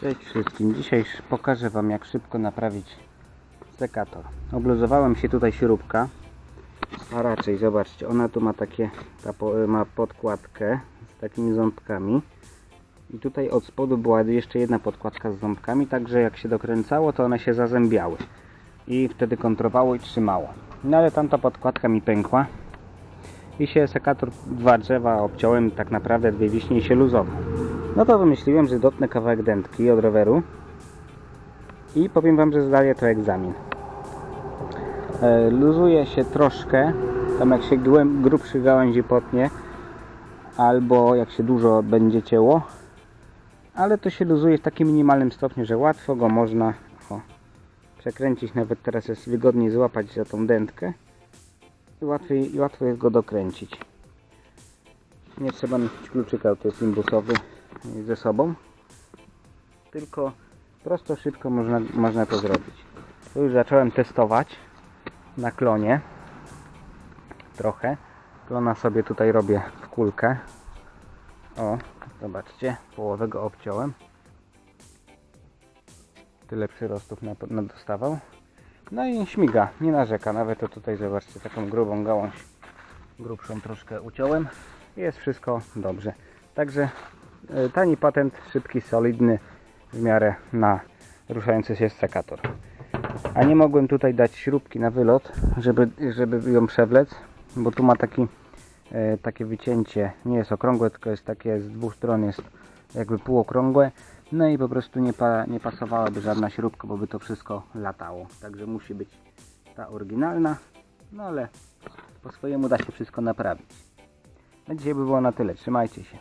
Cześć wszystkim. Dzisiaj pokażę Wam jak szybko naprawić sekator. Obluzowałem się tutaj śrubka, a raczej zobaczcie, ona tu ma takie, ta po, ma podkładkę z takimi ząbkami i tutaj od spodu była jeszcze jedna podkładka z ząbkami, także jak się dokręcało to one się zazębiały i wtedy kontrowało i trzymało. No ale tamta podkładka mi pękła i się sekator dwa drzewa obciąłem tak naprawdę dwie wiśnie i się luzował. No to wymyśliłem, że dotnę kawałek dętki od roweru i powiem Wam, że zdaję to egzamin. E, luzuje się troszkę, tam jak się grubszy gałęzi potnie, albo jak się dużo będzie cięło, ale to się luzuje w takim minimalnym stopniu, że łatwo go można o, przekręcić, nawet teraz jest wygodniej złapać za tą dętkę i łatwiej, i łatwo jest go dokręcić. Nie trzeba mieć kluczyka, to jest imbusowy ze sobą. Tylko prosto, szybko można, można to zrobić. To już zacząłem testować na klonie. Trochę. Klona sobie tutaj robię w kulkę. O, zobaczcie, połowę go obciąłem. Tyle przyrostów na, na dostawał. No i śmiga, nie narzeka. Nawet to tutaj zobaczcie, taką grubą gałąź, grubszą troszkę uciąłem. Jest wszystko dobrze. Także tani patent, szybki, solidny w miarę na ruszający się sekator. A nie mogłem tutaj dać śrubki na wylot, żeby, żeby ją przewlec, bo tu ma taki, e, takie wycięcie, nie jest okrągłe, tylko jest takie z dwóch stron jest jakby półokrągłe. No i po prostu nie, pa, nie pasowałaby żadna śrubka, bo by to wszystko latało. Także musi być ta oryginalna, no ale po swojemu da się wszystko naprawić. Na dzisiaj by było na tyle. Trzymajcie się.